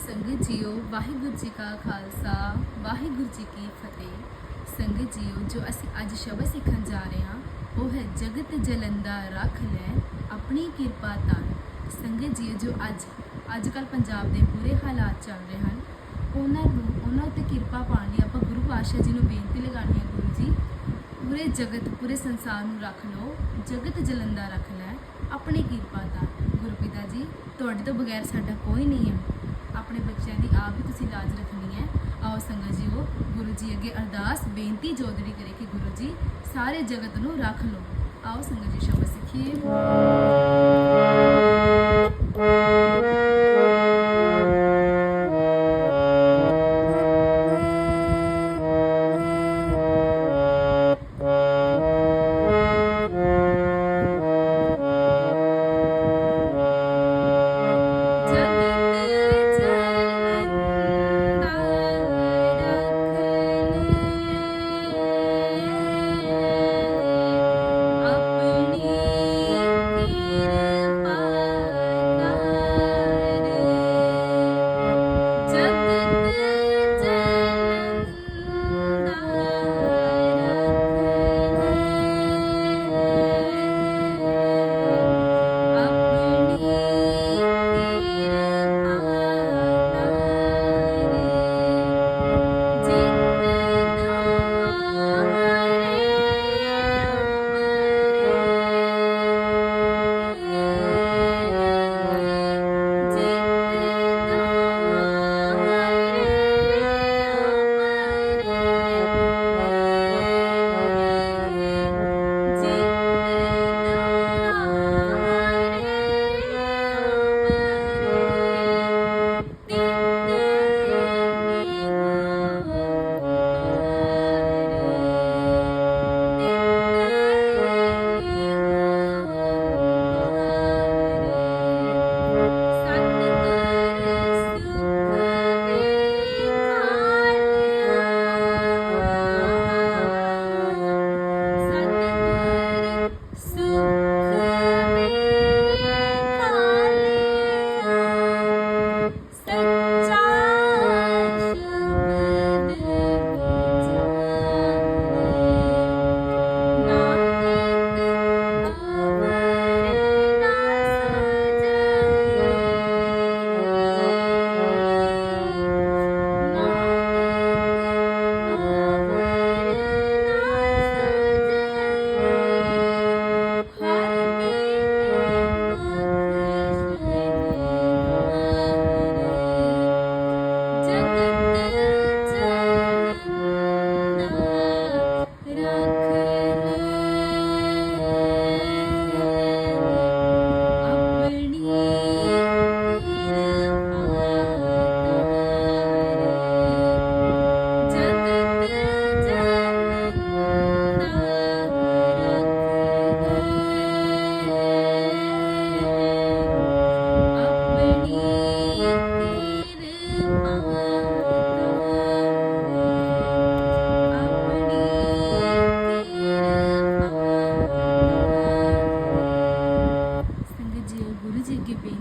ਸੰਗਤ ਜੀਓ, ਵਾਹਿਗੁਰੂ ਜੀ ਕਾ ਖਾਲਸਾ, ਵਾਹਿਗੁਰੂ ਜੀ ਕੀ ਫਤਿਹ। ਸੰਗਤ ਜੀਓ, ਜੋ ਅਸੀਂ ਅੱਜ ਸ਼ਬਦ ਸਿੱਖਣ ਜਾ ਰਹੇ ਹਾਂ, ਉਹ ਹੈ ਜਗਤ ਜਲੰਦਾ ਰੱਖ ਲੈ ਆਪਣੀ ਕਿਰਪਾ ਤਾਂ ਸੰਗਤ ਜੀਓ, ਜੋ ਅੱਜ ਅੱਜ ਕੱਲ ਪੰਜਾਬ ਦੇ ਬੁਰੇ ਹਾਲਾਤ ਚੱਲ ਰਹੇ ਹਨ, ਉਹਨਾਂ ਨੂੰ, ਉਹਨਾਂ ਉੱਤੇ ਕਿਰਪਾ ਪਾਉਣ ਲਈ ਆਪਾਂ ਗੁਰੂ ਪਾਤਸ਼ਾਹ ਜੀ ਨੂੰ ਬੇਨਤੀ ਲਗਾਉਣੀ ਹੈ, ਗੁਰੂ ਜੀ, ਪੂਰੇ ਜਗਤ, ਪੂਰੇ ਸੰਸਾਰ ਨੂੰ ਰੱਖ ਲਓ, ਜਗਤ ਜਲੰਦਾ ਰੱਖ ਲੈ ਆਪਣੀ ਕਿਰਪਾ ਤਾਂ ਗੁਰੂ ਪਿਤਾ ਜੀ, ਤੁਹਾਡੇ ਤੋਂ ਬਗੈਰ ਸਾਡਾ ਕੋਈ ਨਹੀਂ ਹੈ। ਆਪਣੇ ਬੱਚਿਆਂ ਦੀ ਆਪ ਹੀ ਤੁਸੀਂ ਲਾਜ ਰੱਖਣੀ ਹੈ। ਆਓ ਸੰਗਤ ਜੀ ਉਹ ਗੁਰੂ ਜੀ ਅੱਗੇ ਅਰਦਾਸ, ਬੇਨਤੀ ਜੋਦੜੀ ਕਰੇ ਕਿ ਗੁਰੂ ਜੀ ਸਾਰੇ ਜਗਤ ਨੂੰ ਰੱਖ ਲਓ। ਆਓ ਸੰਗਤ ਜੀ, ਸ਼ਬਦ ਸਿੱਖੀਏ।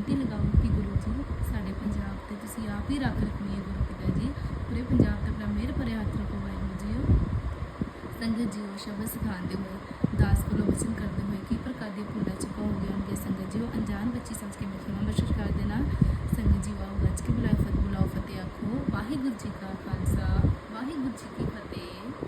ਜੀ ਲਗਾਓ ਕਿ ਗੁਰੂ ਜੀ, ਸਾਡੇ ਪੰਜਾਬ ਤੇ ਤੁਸੀਂ ਆਪ ਹੀ ਰੱਖ ਰੱਖਣੀ ਹੈ ਗੁਰੂ ਪਿਤਾ ਜੀ। ਪੂਰੇ ਪੰਜਾਬ ਤੇ ਆਪਣਾ ਮਿਹਰ ਭਰੇ ਹੱਥ ਰੱਖੋ, ਵਾਹਿਗੁਰੂ ਜੀ ਸੰਗਤ ਜੀ ਸ਼ਬਦ ਸਿਖਾਉਂਦੇ ਹੋਏ, ਦਾਸ ਕੋਲੋਂ ਵਚਨ ਕਰਦੇ ਹੋਏ ਕੀ ਪ੍ਰਕਾਰ ਦੀ ਭੁੱਲਾਂ ਚੁਕਾ ਹੋ ਗਏ ਹੋਣਗੇ? ਸੰਗਤ ਜੀ ਅਣਜਾਣ ਬੱਚੀ ਸਮਝ ਕੇ ਮੈਂ ਖਿਮਾ ਬਖਸ਼ਿਸ਼ ਕਰ ਦੇਣਾ। ਸੰਗਤ ਜੀ ਆਓ ਗੱਜ ਕੇ ਬੁਲਾਓ ਫਤਿਹ ਬੁਲਾਓ ਫਤਿਹ ਆਖੋ। ਵਾਹਿਗੁਰੂ ਜੀ ਕਾ ਖਾਲਸਾ, ਵਾਹਿਗੁਰੂ ਜੀ ਕੀ ਫਤਿਹ।